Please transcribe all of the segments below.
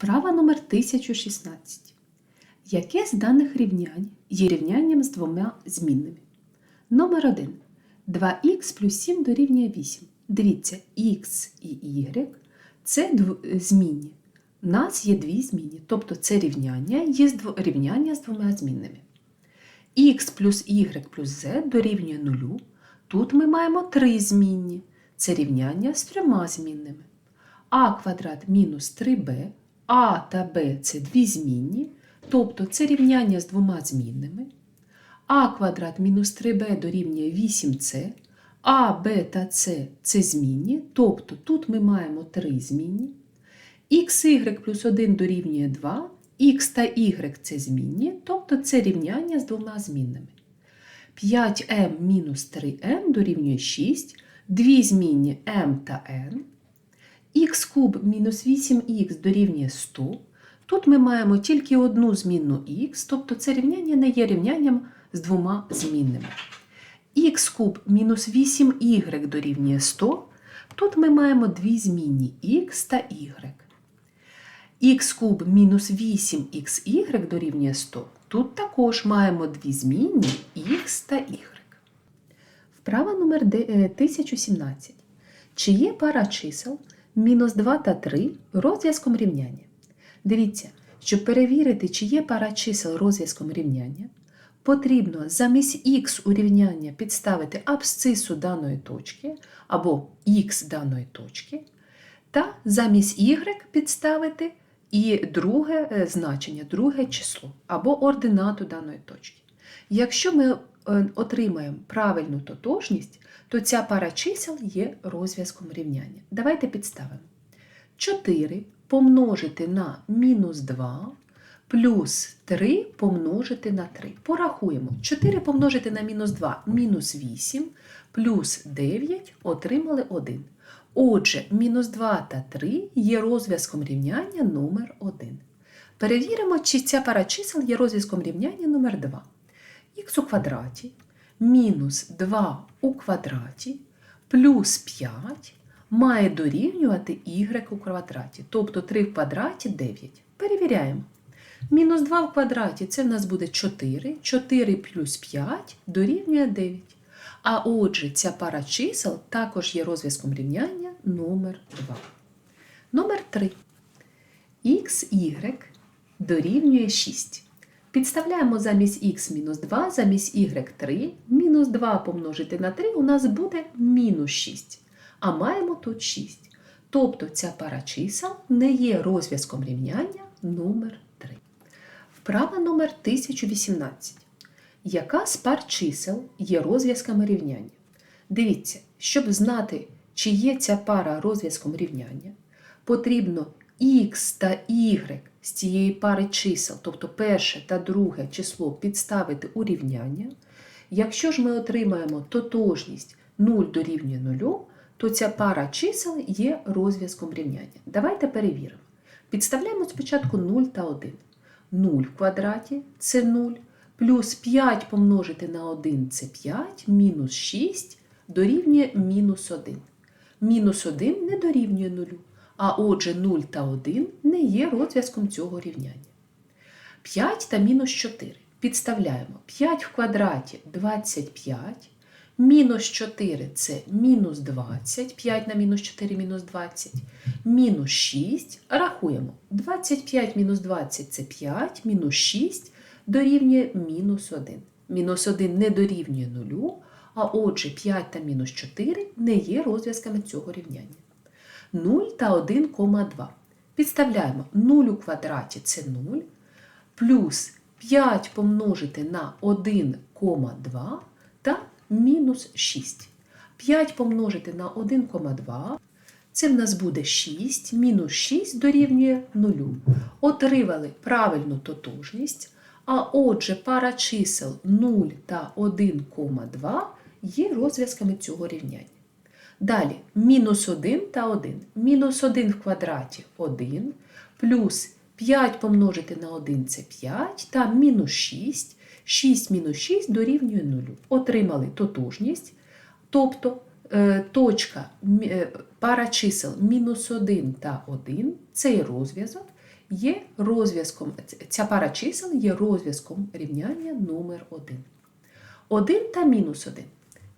Вправа номер 1016. Яке з даних рівнянь є рівнянням з двома змінними? Номер 1. 2х плюс 7 дорівнює 8. Дивіться, х і y це змінні. У нас є дві змінні, тобто це рівняння є рівняння з двома змінними. х плюс y плюс z дорівнює 0. Тут ми маємо три змінні. Це рівняння з трьома змінними а квадрат мінус 3b, а та b це дві змінні, тобто це рівняння з двома змінними. а квадрат мінус 3b дорівнює 8c, а b та c це змінні, тобто тут ми маємо три змінні. xy плюс 1 дорівнює 2, x та y це змінні, тобто це рівняння з двома змінними. 5m мінус 3m дорівнює 6, дві змінні m та n х куб мінус 8х дорівнює 100. Тут ми маємо тільки одну змінну х, тобто це рівняння не є рівнянням з двома змінними. х куб мінус 8y дорівнює 100. Тут ми маємо дві змінні х та y. х куб мінус 8xy дорівнює 100. Тут також маємо дві змінні х та y. Вправа номер е, 1017. Чи є пара чисел мінус 2 та 3 розв'язком рівняння? Дивіться, щоб перевірити, чи є пара чисел розв'язком рівняння, потрібно замість х у рівняння підставити абсцису даної точки або х даної точки, та замість y підставити і друге е, значення, друге число або ординату даної точки. Якщо ми отримаємо правильну тотожність, то ця пара чисел є розв'язком рівняння. Давайте підставимо. 4 помножити на мінус 2 плюс 3 помножити на 3. Порахуємо. 4 помножити на мінус 2 мінус 8 плюс 9 отримали 1. Отже, мінус 2 та 3 є розв'язком рівняння номер 1. Перевіримо, чи ця пара чисел є розв'язком рівняння номер 2 х у квадраті мінус 2 у квадраті плюс 5 має дорівнювати y у квадраті, тобто 3 в квадраті 9. Перевіряємо. Мінус 2 в квадраті це в нас буде 4, 4 плюс 5 дорівнює 9. А отже, ця пара чисел також є розв'язком рівняння номер 2. Номер 3. xy дорівнює 6. Підставляємо замість х мінус 2, замість y 3. Мінус 2 помножити на 3 у нас буде мінус 6. А маємо тут 6. Тобто ця пара чисел не є розв'язком рівняння номер 3. Вправа номер 1018. Яка з пар чисел є розв'язками рівняння? Дивіться, щоб знати, чи є ця пара розв'язком рівняння, потрібно х та y з цієї пари чисел, тобто перше та друге число підставити у рівняння. Якщо ж ми отримаємо тотожність 0 дорівнює 0, то ця пара чисел є розв'язком рівняння. Давайте перевіримо. Підставляємо спочатку 0 та 1. 0 в квадраті це 0, плюс 5 помножити на 1 це 5, мінус 6 дорівнює мінус 1. Мінус 1 не дорівнює 0, а отже 0 та 1 не є розв'язком цього рівняння. 5 та мінус 4. Підставляємо 5 в квадраті 25, мінус 4 це мінус 20, 5 на мінус 4 мінус 20, мінус 6. Рахуємо. 25 мінус 20 це 5, мінус 6 дорівнює мінус 1. Мінус 1 не дорівнює 0, а отже 5 та мінус 4 не є розв'язками цього рівняння. 0 та 1,2. Підставляємо 0 у квадраті це 0, плюс 5 помножити на 1,2 та мінус 6. 5 помножити на 1,2 це в нас буде 6, мінус 6 дорівнює 0. Отримали правильну тотожність, а отже пара чисел 0 та 1,2 є розв'язками цього рівняння. Далі мінус 1 та 1. Мінус 1 в квадраті 1, плюс 5 помножити на 1 це 5, та мінус 6. 6 мінус 6 дорівнює 0. Отримали тотожність, тобто е, точка, е, пара чисел мінус 1 та 1 це є розв'язок, є розв'язком, ця пара чисел є розв'язком рівняння номер 1. 1 та мінус 1.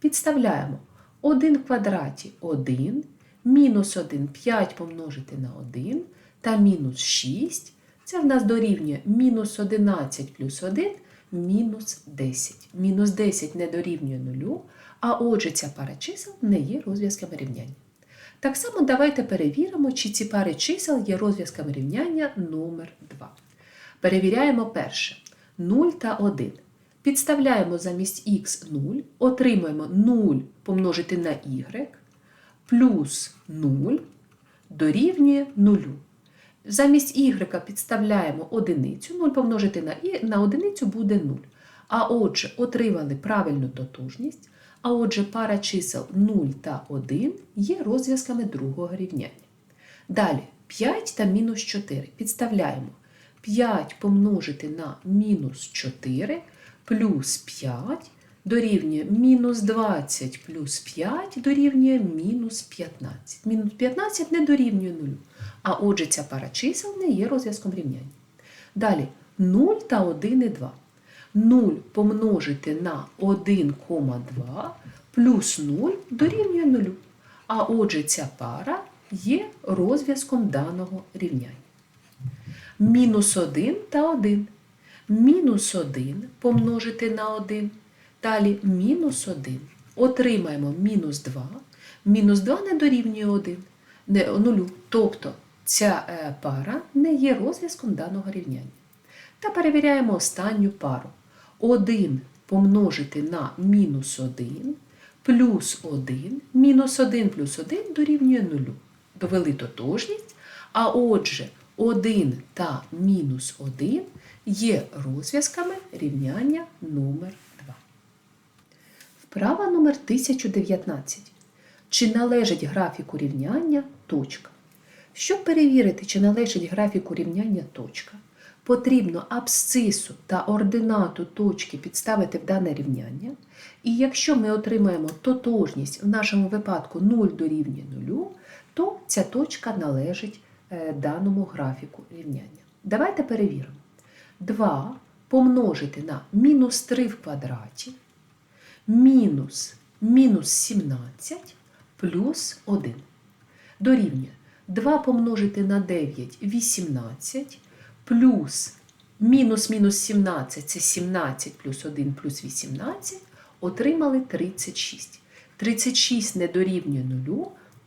Підставляємо 1 в квадраті 1, мінус 1 5 помножити на 1 та мінус 6. Це в нас дорівнює мінус 11 плюс 1 мінус 10. Мінус 10 не дорівнює 0, а отже ця пара чисел не є розв'язками рівняння. Так само давайте перевіримо, чи ці пари чисел є розв'язками рівняння номер 2. Перевіряємо перше. 0 та 1. Підставляємо замість х 0, отримаємо 0 помножити на y, плюс 0 дорівнює 0. Замість y підставляємо одиницю, 0 помножити на, і, на одиницю буде 0. А отже, отримали правильну тотожність, а отже, пара чисел 0 та 1 є розв'язками другого рівняння. Далі 5 та мінус 4 підставляємо 5 помножити на мінус 4 плюс 5 дорівнює мінус 20 плюс 5 дорівнює мінус 15. Мінус 15 не дорівнює 0. А отже, ця пара чисел не є розв'язком рівняння. Далі 0 та 1 і 2. 0 помножити на 1,2 плюс 0 дорівнює 0. А отже, ця пара є розв'язком даного рівняння. Мінус 1 та 1. Мінус 1 помножити на 1. Далі мінус 1. Отримаємо мінус 2. Мінус 2 не дорівнює 1, не 0. Тобто ця е, пара не є розв'язком даного рівняння. Та перевіряємо останню пару. 1 помножити на мінус 1 плюс 1, мінус 1 плюс 1 дорівнює 0. Довели тотожність, а отже, 1 та мінус 1 є розв'язками рівняння номер 2. Вправа номер 1019. Чи належить графіку рівняння точка? Щоб перевірити, чи належить графіку рівняння точка, потрібно абсцису та ординату точки підставити в дане рівняння. І якщо ми отримаємо тотожність, в нашому випадку 0 дорівнює 0, то ця точка належить е, даному графіку рівняння. Давайте перевіримо. 2 помножити на мінус 3 в квадраті мінус мінус 17 плюс 1. Дорівнює 2 помножити на 9 18 плюс мінус мінус 17 це 17 плюс 1 плюс 18, отримали 36. 36 не дорівнює 0,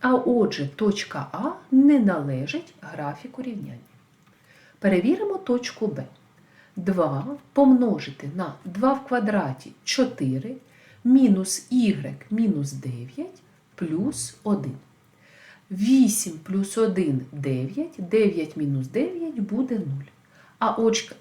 а отже, точка А не належить графіку рівняння. Перевіримо точку Б. 2 помножити на 2 в квадраті 4 мінус y мінус 9 плюс 1. 8 плюс 1 9, 9 мінус 9 буде 0. А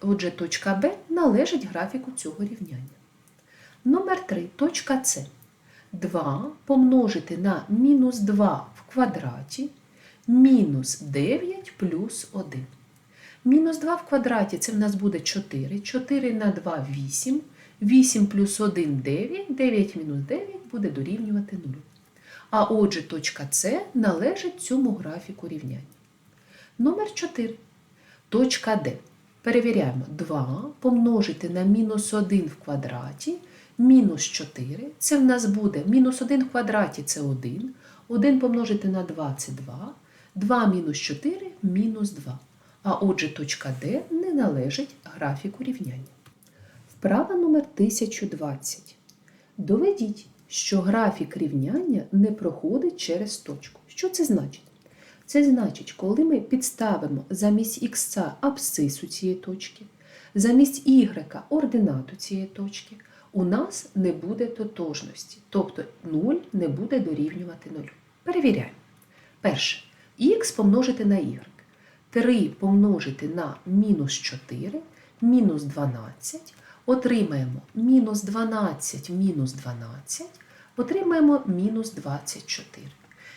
отже, точка Б належить графіку цього рівняння. Номер 3. Точка С. 2 помножити на мінус 2 в квадраті мінус 9 плюс 1. Мінус 2 в квадраті це в нас буде 4. 4 на 2 8. 8 плюс 1 9, 9 мінус 9 буде дорівнювати 0. А отже, точка С належить цьому графіку рівняння. Номер 4. Точка Д. Перевіряємо 2 помножити на мінус 1 в квадраті, мінус 4. Це в нас буде мінус 1 в квадраті це 1. 1 помножити на 2 це 2. 2 мінус 4 мінус 2. А отже, точка Д не належить графіку рівняння. Вправа номер 1020. Доведіть, що графік рівняння не проходить через точку. Що це значить? Це значить, коли ми підставимо замість х абсцису цієї точки, замість y ординату цієї точки, у нас не буде тотожності, тобто 0 не буде дорівнювати 0. Перевіряємо. Перше, х помножити на y. 3 помножити на мінус 4, мінус 12 отримаємо мінус 12 мінус 12, отримаємо мінус 24.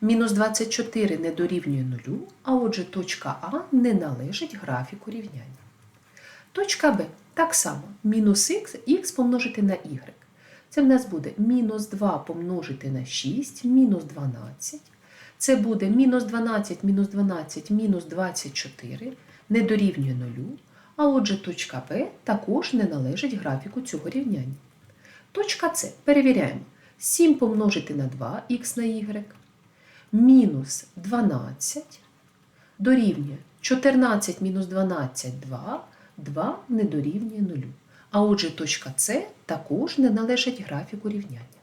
Мінус 24 не дорівнює 0, а отже точка А не належить графіку рівняння. Точка Б так само мінус х, х помножити на y. Це в нас буде мінус 2 помножити на 6, мінус 12. Це буде мінус 12, мінус 12, мінус 24 не дорівнює нулю, а отже точка П також не належить графіку цього рівняння. Точка С. Перевіряємо. 7 помножити на 2 х на y мінус 12 дорівнює 14 мінус 12 2, 2 не дорівнює 0. А отже точка С також не належить графіку рівняння.